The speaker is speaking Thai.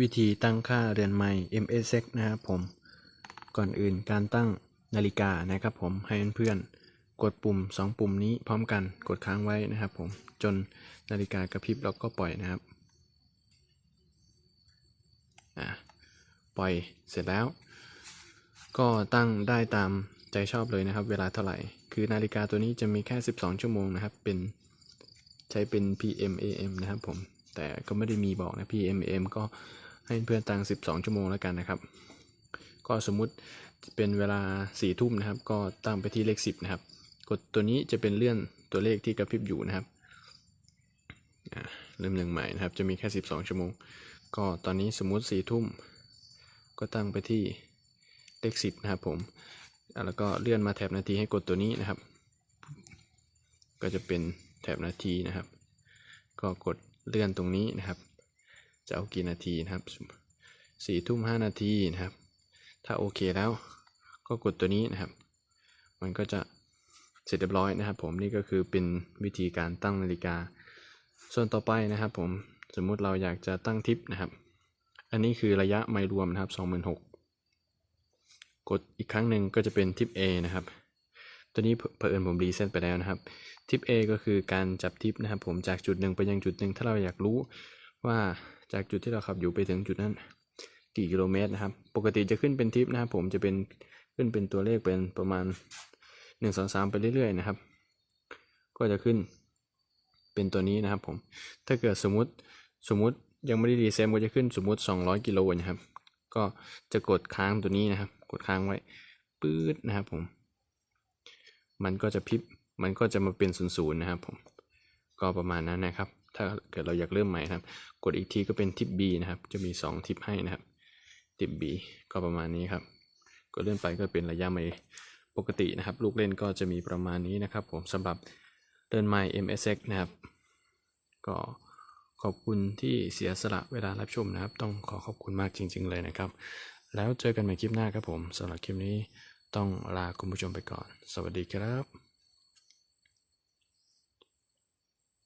วิธีตั้งค่าเรือนไม้ MSX นะครับผม ก่อนอื่นการตั้งนาฬิกานะครับผมให้เพื่อนๆกดปุ่ม 2 ปุ่มนี้พร้อมกันกดค้างไว้นะครับผมจนนาฬิกากระพริบแล้วก็ปล่อยนะครับปล่อยเสร็จแล้ว ก็ตั้งได้ตามใจชอบเลยนะครับ เวลาเท่าไหร่ คือนาฬิกาตัวนี้จะมีแค่ 12 ชั่วโมงนะครับ เป็นใช้เป็น PM AM นะครับผม แต่ก็ไม่ได้มีบอกนะ PM AM ก็ ให้เพื่อนตั้ง12 ชั่วโมงแล้วกันนะครับ ก็สมมุติเป็นเวลา4ทุ่มนะครับ ก็ตั้งไปที่เลข 10 นะครับ กดตัวนี้จะเป็นเลื่อนตัวเลขที่กระพริบอยู่นะครับอ่าเริ่มหนึ่งใหม่นะครับ จะมีแค่ 12 ชั่วโมง ก็ตอนนี้สมมุติ4ทุ่ม ก็ตั้งไปที่เลข 10 นะครับผมอ่าแล้วก็เลื่อนมาแถบนาทีให้กดตัวนี้นะครับ ก็จะเป็นแถบนาทีนะครับ ก็กดเลื่อนตรงนี้นะครับ จะเอากี่นาทีนะครับสี่ทุ่มห้านาทีนะครับ ถ้าโอเคแล้วก็กดตัวนี้นะครับ มันก็จะเสร็จเรียบร้อยนะครับ ผมนี่ก็คือเป็นวิธีการตั้งนาฬิกา ส่วนต่อไปนะครับ ผมสมมุติเราอยากจะตั้งทิปนะครับ อันนี้คือระยะไมล์รวมนะครับ26,000กดอีกครั้งหนึ่งก็จะเป็นทิป A นะครับตัวนี้เผเผอิญผมรีเซ็ตไปแล้วนะครับ ทิป A ก็คือการจับทิปนะครับ ผมจากจุดหนึ่งไปยังจุดหนึ่งถ้าเราอยากรู้ว่า จากจุดที่เราขับอยู่ไปถึงจุดนั้นกี่กิโลเมตรนะครับ ปกติจะขึ้นเป็นทิปนะครับ ผมจะเป็นขึ้นเป็นตัวเลขเป็นประมาณหนึ่งสองสามไปเรื่อยๆนะครับ ก็จะขึ้นเป็นตัวนี้นะครับผม ถ้าเกิดสมมติสมมติยังไม่ได้รีเซ็ตก็จะขึ้นสมมติ 200 กิโลนะครับ ก็จะกดค้างตัวนี้นะครับ กดค้างไว้ปื๊ดนะครับผม มันก็จะพิบ มันก็จะมาเป็นศูนย์นะครับผม ก็ประมาณนั้นนะครับ ถ้าเกิดเราอยากเริ่มใหม่ครับ กดอีกทีก็เป็นทิป B นะครับ จะมี 2 ทิปให้นะครับ ทิป B ก็ประมาณนี้ครับก็เลื่อนไปก็เป็นระยะไม่ปกตินะครับ ลูกเล่นก็จะมีประมาณนี้นะครับ ผมสำหรับเดินไม้ MSX นะครับ ก็ขอบคุณที่เสียสละเวลารับชมนะครับ ต้องขอขอบคุณมากจริง ๆ เลยนะครับ แล้วเจอกันใหม่คลิปหน้าครับผมสำหรับคลิปนี้ต้องลาคุณผู้ชมไปก่อน สวัสดีครับ